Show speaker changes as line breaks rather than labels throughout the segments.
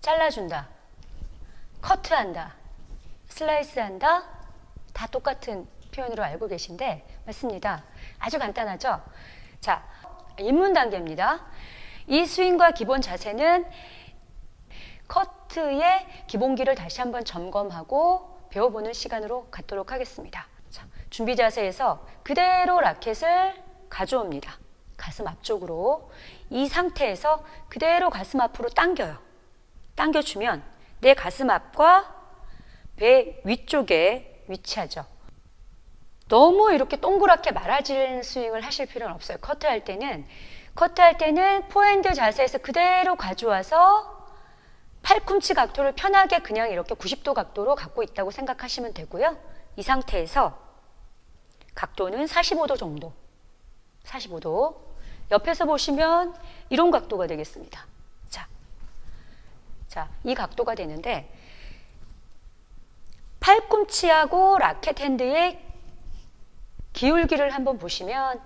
잘라준다. 커트한다. 슬라이스한다. 다 똑같은 표현으로 알고 계신데 맞습니다. 아주 간단하죠? 자, 입문 단계입니다. 이 스윙과 기본 자세는 커트의 기본기를 다시 한번 점검하고 배워보는 시간으로 갖도록 하겠습니다. 자, 준비 자세에서 그대로 라켓을 가져옵니다. 가슴 앞쪽으로. 이 상태에서 그대로 가슴 앞으로 당겨요. 당겨주면 내 가슴 앞과 배 위쪽에 위치하죠. 너무 이렇게 동그랗게 말아지는 스윙을 하실 필요는 없어요. 커트할 때는 커트할 때는 포핸드 자세에서 그대로 가져와서 팔꿈치 각도를 편하게 그냥 이렇게 90도 각도로 갖고 있다고 생각하시면 되고요. 이 상태에서 각도는 45도 정도. 45도. 옆에서 보시면 이런 각도가 되겠습니다. 자. 자, 이 각도가 되는데 팔꿈치하고 라켓 핸드의 기울기를 한번 보시면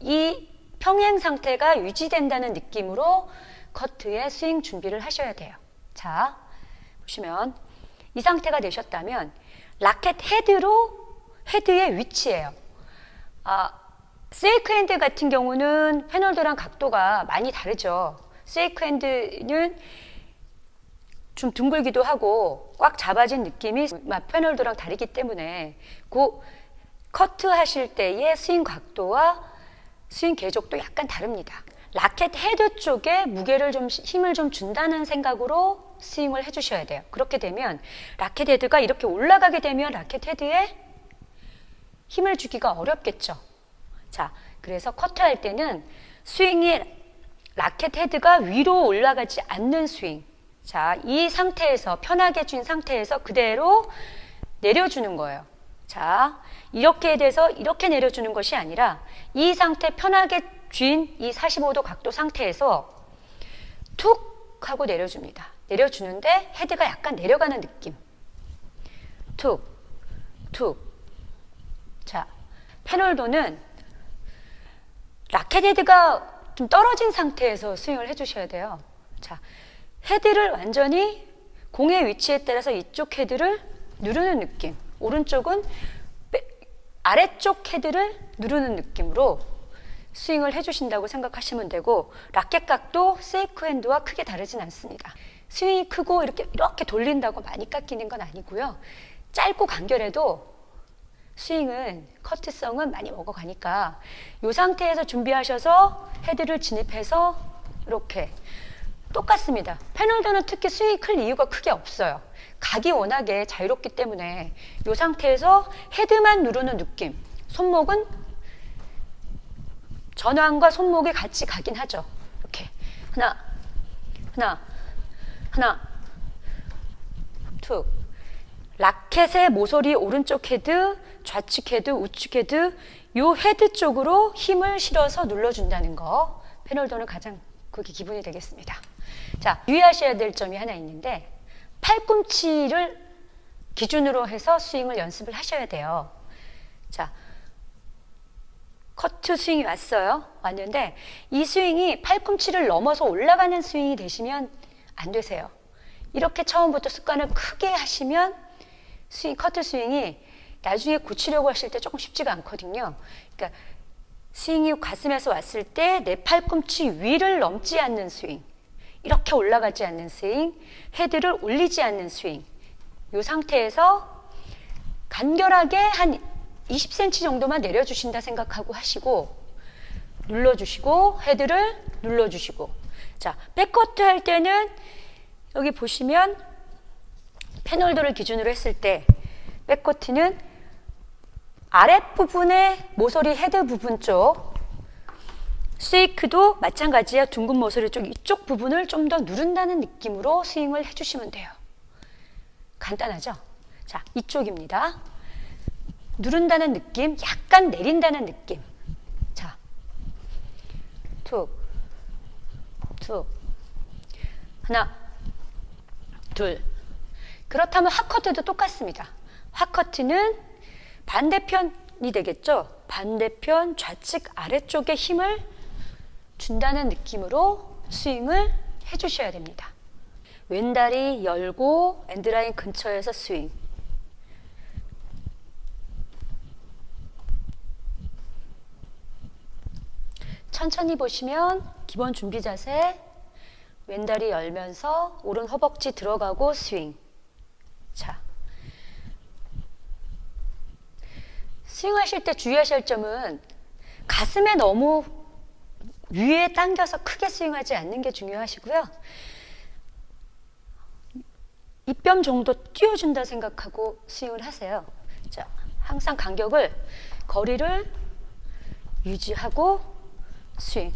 이 평행 상태가 유지된다는 느낌으로 커트의 스윙 준비를 하셔야 돼요. 자, 보시면 이 상태가 되셨다면 라켓 헤드로 헤드의 위치예요. 아, 세이크 핸드 같은 경우는 패널도랑 각도가 많이 다르죠. 세이크 핸드는 좀 둥글기도 하고 꽉 잡아진 느낌이 패널도랑 다르기 때문에 그 커트 하실 때의 스윙 각도와 스윙 궤적도 약간 다릅니다. 라켓 헤드 쪽에 무게를 좀 힘을 좀 준다는 생각으로 스윙을 해주셔야 돼요. 그렇게 되면 라켓 헤드가 이렇게 올라가게 되면 라켓 헤드에 힘을 주기가 어렵겠죠. 자, 그래서 커트할 때는 스윙이 라켓 헤드가 위로 올라가지 않는 스윙. 자, 이 상태에서 편하게 쥔 상태에서 그대로 내려주는 거예요. 자, 이렇게 돼서 이렇게 내려주는 것이 아니라 이 상태 편하게 쥔 이 45도 각도 상태에서 툭 하고 내려줍니다. 내려주는데 헤드가 약간 내려가는 느낌. 툭, 툭. 자, 패널도는 라켓 헤드가 좀 떨어진 상태에서 스윙을 해주셔야 돼요. 자, 헤드를 완전히 공의 위치에 따라서 이쪽 헤드를 누르는 느낌. 오른쪽은 아래쪽 헤드를 누르는 느낌으로 스윙을 해주신다고 생각하시면 되고 라켓 각도 세이크 핸드와 크게 다르진 않습니다. 스윙이 크고 이렇게 이렇게 돌린다고 많이 깎이는 건 아니고요. 짧고 간결해도 스윙은 커트성은 많이 먹어가니까 이 상태에서 준비하셔서 헤드를 진입해서 이렇게 똑같습니다. 패널도는 특히 스윙이 클 이유가 크게 없어요. 각이 워낙에 자유롭기 때문에 이 상태에서 헤드만 누르는 느낌. 손목은 전완과 손목이 같이 가긴 하죠. 이렇게 하나, 하나, 하나, 툭. 라켓의 모서리 오른쪽 헤드, 좌측 헤드, 우측 헤드, 요 헤드 쪽으로 힘을 실어서 눌러준다는 거. 패널도는 가장 그게 기본이 되겠습니다. 자, 유의하셔야 될 점이 하나 있는데 팔꿈치를 기준으로 해서 스윙을 연습을 하셔야 돼요. 자, 커트 스윙이 왔어요. 왔는데 이 스윙이 팔꿈치를 넘어서 올라가는 스윙이 되시면 안 되세요. 이렇게 처음부터 습관을 크게 하시면 스윙, 커트 스윙이 나중에 고치려고 하실 때 조금 쉽지가 않거든요. 그러니까 스윙이 가슴에서 왔을 때 내 팔꿈치 위를 넘지 않는 스윙. 이렇게 올라가지 않는 스윙, 헤드를 올리지 않는 스윙. 이 상태에서 간결하게 한 20cm 정도만 내려주신다 생각하고 하시고 눌러주시고 헤드를 눌러주시고 자 백커트 할 때는 여기 보시면 패널도를 기준으로 했을 때 백커트는 아랫부분의 모서리 헤드 부분 쪽 스웨이크도 마찬가지야 둥근 모서리 쪽 이쪽 부분을 좀 더 누른다는 느낌으로 스윙을 해주시면 돼요. 간단하죠? 자, 이쪽입니다. 누른다는 느낌, 약간 내린다는 느낌. 자, 툭, 툭, 하나, 둘. 그렇다면 하커트도 똑같습니다. 하커트는 반대편이 되겠죠? 반대편 좌측 아래쪽에 힘을 준다는 느낌으로 스윙을 해주셔야 됩니다. 왼다리 열고 엔드라인 근처에서 스윙. 천천히 보시면 기본 준비 자세 왼다리 열면서 오른 허벅지 들어가고 스윙. 자. 스윙 하실 때 주의하실 점은 가슴에 너무 위에 당겨서 크게 스윙하지 않는 게 중요하시고요. 입뼈 정도 띄워준다 생각하고 스윙을 하세요. 자, 항상 간격을 거리를 유지하고 스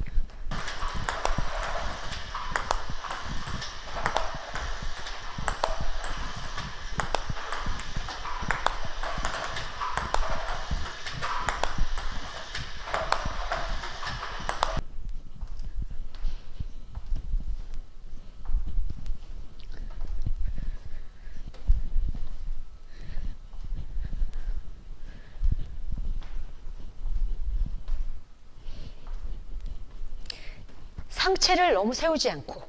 상체를 너무 세우지 않고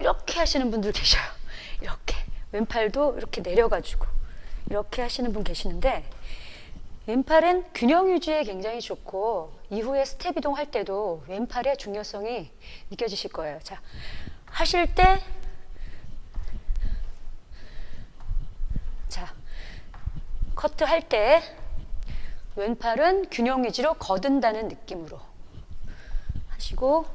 이렇게 하시는 분들 계셔요. 이렇게 왼팔도 이렇게 내려가지고 이렇게 하시는 분 계시는데 왼팔은 균형 유지에 굉장히 좋고 이후에 스텝 이동할 때도 왼팔의 중요성이 느껴지실 거예요. 자 하실 때 자, 커트 할 때 왼팔은 균형 유지로 거둔다는 느낌으로 하시고.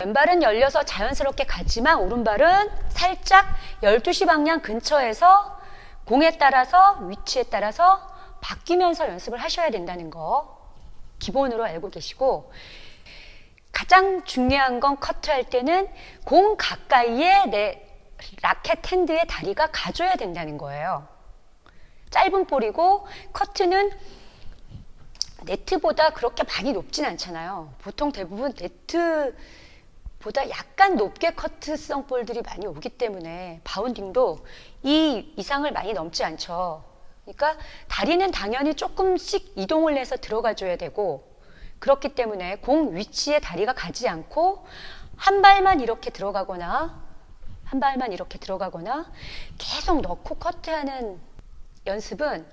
왼발은 열려서 자연스럽게 가지만 오른발은 살짝 12시 방향 근처에서 공에 따라서 위치에 따라서 바뀌면서 연습을 하셔야 된다는 거 기본으로 알고 계시고 가장 중요한 건 커트할 때는 공 가까이에 내 라켓 핸드의 다리가 가줘야 된다는 거예요. 짧은 볼이고 커트는 네트보다 그렇게 많이 높진 않잖아요. 보통 대부분 네트 보다 약간 높게 커트성 볼들이 많이 오기 때문에 바운딩도 이 이상을 많이 넘지 않죠. 그러니까 다리는 당연히 조금씩 이동을 해서 들어가 줘야 되고 그렇기 때문에 공 위치에 다리가 가지 않고 한 발만 이렇게 들어가거나 한 발만 이렇게 들어가거나 계속 넣고 커트하는 연습은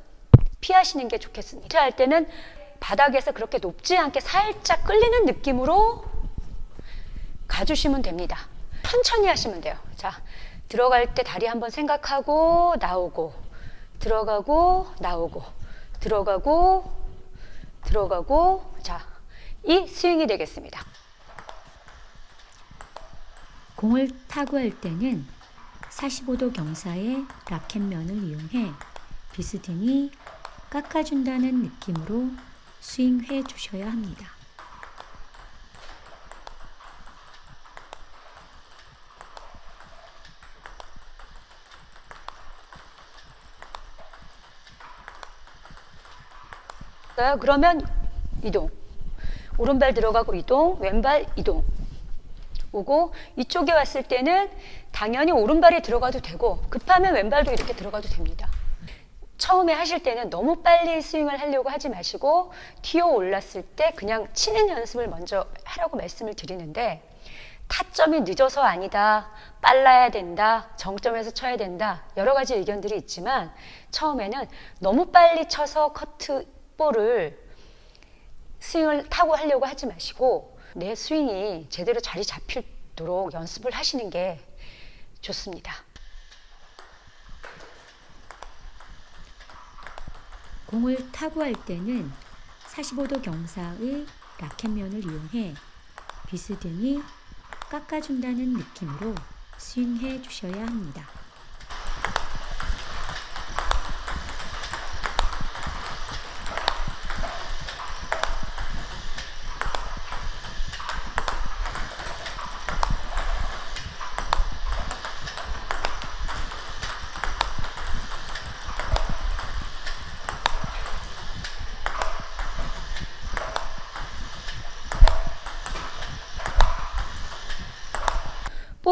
피하시는 게 좋겠습니다. 할 때는 바닥에서 그렇게 높지 않게 살짝 끌리는 느낌으로 가주시면 됩니다. 천천히 하시면 돼요. 자, 들어갈 때 다리 한번 생각하고 나오고 들어가고 나오고 들어가고 들어가고 자, 이 스윙이 되겠습니다.
공을 타구 할 때는 45도 경사의 라켓면을 이용해 비스듬히 깎아준다는 느낌으로 스윙해 주셔야 합니다.
자, 그러면 이동. 오른발 들어가고 이동, 왼발 이동. 오고 이쪽에 왔을 때는 당연히 오른발이 들어가도 되고 급하면 왼발도 이렇게 들어가도 됩니다. 처음에 하실 때는 너무 빨리 스윙을 하려고 하지 마시고 튀어 올랐을 때 그냥 치는 연습을 먼저 하라고 말씀을 드리는데 타점이 늦어서 아니다, 빨라야 된다, 정점에서 쳐야 된다 여러 가지 의견들이 있지만 처음에는 너무 빨리 쳐서 커트 볼을 스윙을 타고 하려고 하지 마시고 내 스윙이 제대로 자리 잡히도록 연습을 하시는 게 좋습니다.
공을 타구 할 때는 45도 경사의 라켓면을 이용해 비스듬히 깎아준다는 느낌으로 스윙해 주셔야 합니다.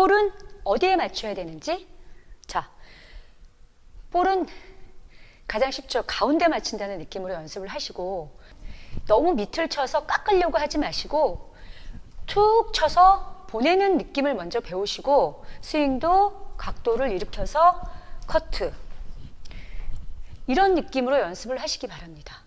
볼은 어디에 맞춰야 되는지. 자, 볼은 가장 쉽죠. 가운데 맞춘다는 느낌으로 연습을 하시고 너무 밑을 쳐서 깎으려고 하지 마시고 툭 쳐서 보내는 느낌을 먼저 배우시고 스윙도 각도를 일으켜서 커트 이런 느낌으로 연습을 하시기 바랍니다.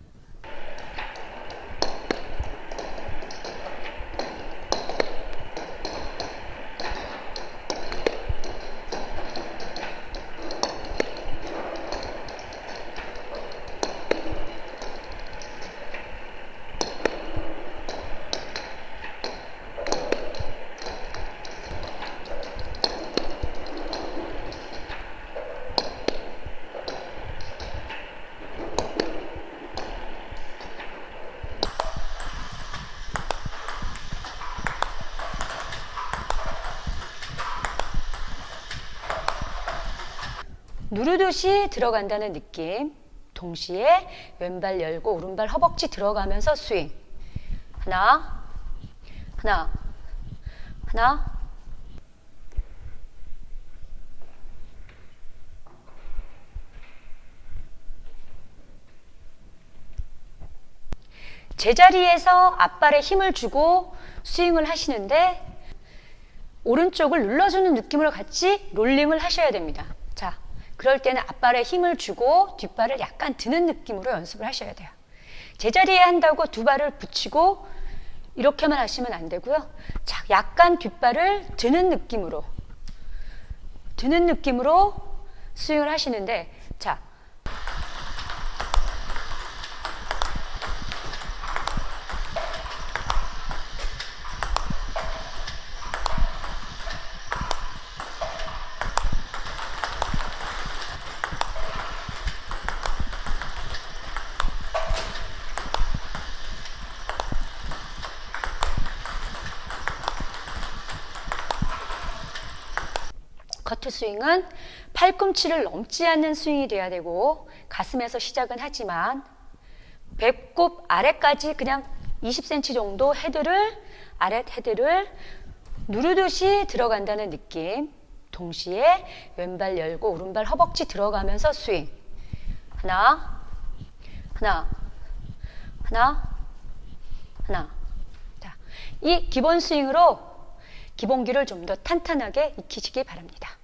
누르듯이 들어간다는 느낌. 동시에 왼발 열고 오른발 허벅지 들어가면서 스윙. 하나, 하나, 하나. 제자리에서 앞발에 힘을 주고 스윙을 하시는데 오른쪽을 눌러주는 느낌으로 같이 롤링을 하셔야 됩니다. 자, 그럴 때는 앞발에 힘을 주고 뒷발을 약간 드는 느낌으로 연습을 하셔야 돼요. 제자리에 한다고 두 발을 붙이고 이렇게만 하시면 안 되고요. 자, 약간 뒷발을 드는 느낌으로 드는 느낌으로 스윙을 하시는데 자, 커트 스윙은 팔꿈치를 넘지 않는 스윙이 돼야 되고 가슴에서 시작은 하지만 배꼽 아래까지 그냥 20cm 정도 헤드를 아래 헤드를 누르듯이 들어간다는 느낌. 동시에 왼발 열고 오른발 허벅지 들어가면서 스윙. 하나, 하나, 하나, 하나. 자, 이 기본 스윙으로 기본기를 좀 더 탄탄하게 익히시기 바랍니다.